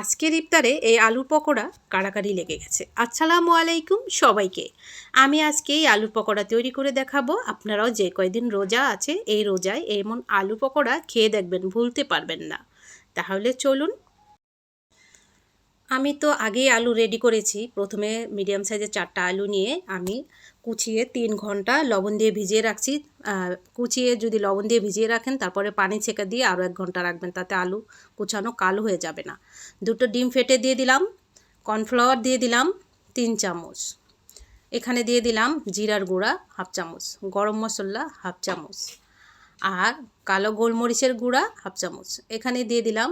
আজকের ইফতারে এই আলু পকোড়া কাড়াকাড়ি লেগে গেছে। আসসালামু আলাইকুম সবাইকে। আমি আজকে এই আলু পকোড়া তৈরি করে দেখাবো। আপনারাও যে কয়দিন রোজা আছে, এই রোজায় এমন আলু পকোড়া খেয়ে দেখবেন, ভুলতে পারবেন না। তাহলে চলুন আমি তো আগেই আলু রেডি করেছি। প্রথমে মিডিয়াম সাইজের চারটা আলু নিয়ে আমি কুচিয়ে তিন ঘণ্টা লবণ দিয়ে ভিজিয়ে রাখছি। কুচিয়ে যদি লবণ দিয়ে ভিজিয়ে রাখেন, তারপরে পানি ছেঁকে দিয়ে আরও এক ঘণ্টা রাখবেন, তাতে আলু কুচানো কালো হয়ে যাবে না। দুটো ডিম ফেটে দিয়ে দিলাম কর্নফ্লাওয়ার দিয়ে দিলাম তিন চামচ। এখানে দিয়ে দিলাম জিরার গুঁড়া, হাফ চামচ। গরম মশলা, হাফ চামচ। আর কালো গোলমরিচের গুঁড়া হাফ চামচ। এখানে দিয়ে দিলাম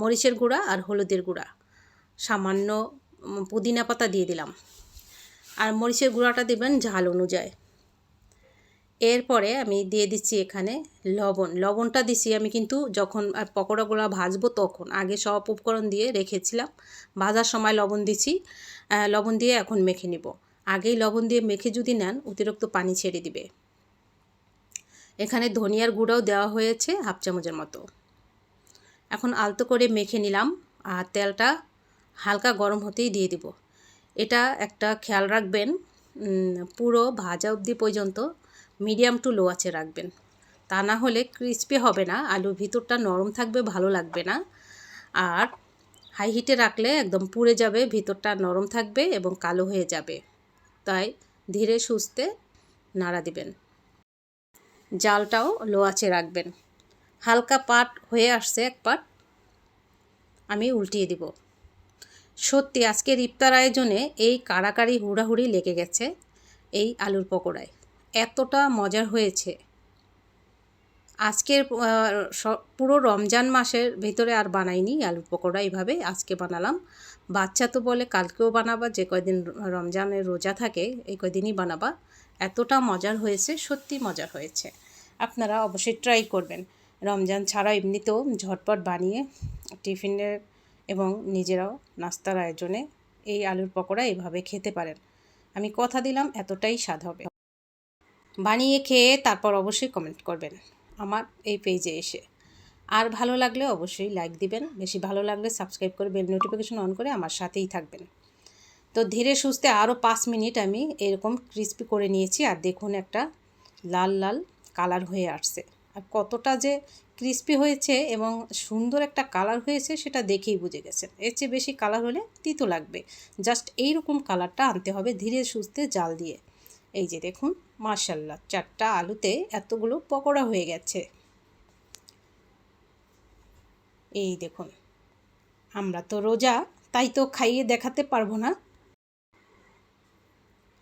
মরিচের গুঁড়া আর হলুদের গুঁড়া। সামান্য পুদিনা পাতা দিয়ে দিলাম। আর মরিচের গুঁড়াটা দেবেন ঝাল অনুযায়ী। এরপরে আমি দিয়ে দিচ্ছি এখানে লবণ। লবণটা দিছি আমি কিন্তু যখন পকোড়াগুলো ভাজবো তখন। আগে সব উপকরণ দিয়ে রেখেছিলাম। ভাজার সময় লবণ দিছি। লবণ দিয়ে এখন মেখে নিব। আগেই লবণ দিয়ে মেখে যদি নেন, অতিরিক্ত পানি ছেড়ে দিবে। এখানে ধনিয়ার গুঁড়াও দেওয়া হয়েছে হাফ চামচের মতো। এখন আলতো করে মেখে নিলাম আর তেলটা হালকা গরম হতেই দিয়ে দিব। এটা একটা খেয়াল রাখবেন পুরো ভাজা অবধি পর্যন্ত মিডিয়াম টু লো আছে রাখবেন। তা না হলে ক্রিস্পি হবে না, আলুর ভিতরটা নরম থাকবে, ভালো লাগবে না। আর হাই হিটে রাখলে একদম পুড়ে যাবে, ভিতরটা নরম থাকবে এবং কালো হয়ে যাবে। তাই ধীরে সুস্থে নাড়া দিবেন। জালটাও লো আছে রাখবেন। হালকা পাট হয়ে আসছে এক পাট। আমি উল্টিয়ে দিব। সত্যি, আজকের ইফতার আয়োজনে এই কাড়াকাড়ি, হুড়াহুড়ি লেগে গেছে এই আলুর পকোড়ায়। এতটা মজার হয়েছে। আজকের পুরো রমজান মাসের ভিতরে আর বানাইনি আলুর পকোড়া এইভাবে, আজকে বানালাম। বাচ্চা তো বলে কালকেও বানাবা, যে কয়দিন রমজানের রোজা থাকে, এই কয়দিনই বানাবা। এতটা মজার হয়েছে, সত্যি মজার হয়েছে। আপনারা অবশ্যই ট্রাই করবেন। রমজান ছাড়া এমনিতেও ঝটপট বানিয়ে টিফিনের এবং নিজেরাও নাস্তার আয়োজনে এই আলুর পকোড়া এভাবে খেতে পারেন। আমি কথা দিলাম এতটাই স্বাদ হবে। বানিয়ে খেয়ে তারপর অবশ্যই কমেন্ট করবেন আমার এই পেজে এসে। আর ভালো লাগলে অবশ্যই লাইক দিবেন, বেশি ভালো লাগলে সাবস্ক্রাইব করে বেল নোটিফিকেশন অন করে আমার সাথেই থাকবেন। তো ধীরে সুস্থে আরও পাঁচ মিনিট আমি এরকম ক্রিস্পি করে নিয়েছি আর দেখুন একটা লাল লাল কালার হয়ে আসছে। আর কতটা যে ক্রিস্পি হয়েছে এবং সুন্দর একটা কালার হয়েছে সেটা দেখেই বুঝে গেছেন। এর চেয়ে বেশি কালার হলে তিতো লাগবে। জাস্ট এইরকম কালারটা আনতে হবে ধীরে সুস্থে জাল দিয়ে। এই যে দেখুন মার্শাল্লাহ চারটা আলুতে এতগুলো পকোড়া হয়ে গেছে। এই দেখুন, আমরা তো রোজা, তাই তো খাইয়ে দেখাতে পারব না।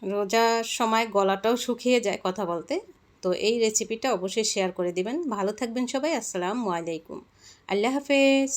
রোজার সময় গলাটাও শুকিয়ে যায় কথা বলতে। তো এই রেসিপিটা অবশ্যই শেয়ার করে দিবেন। ভালো থাকবেন সবাই আসসালামু আলাইকুম। আল্লাহ হাফেজ।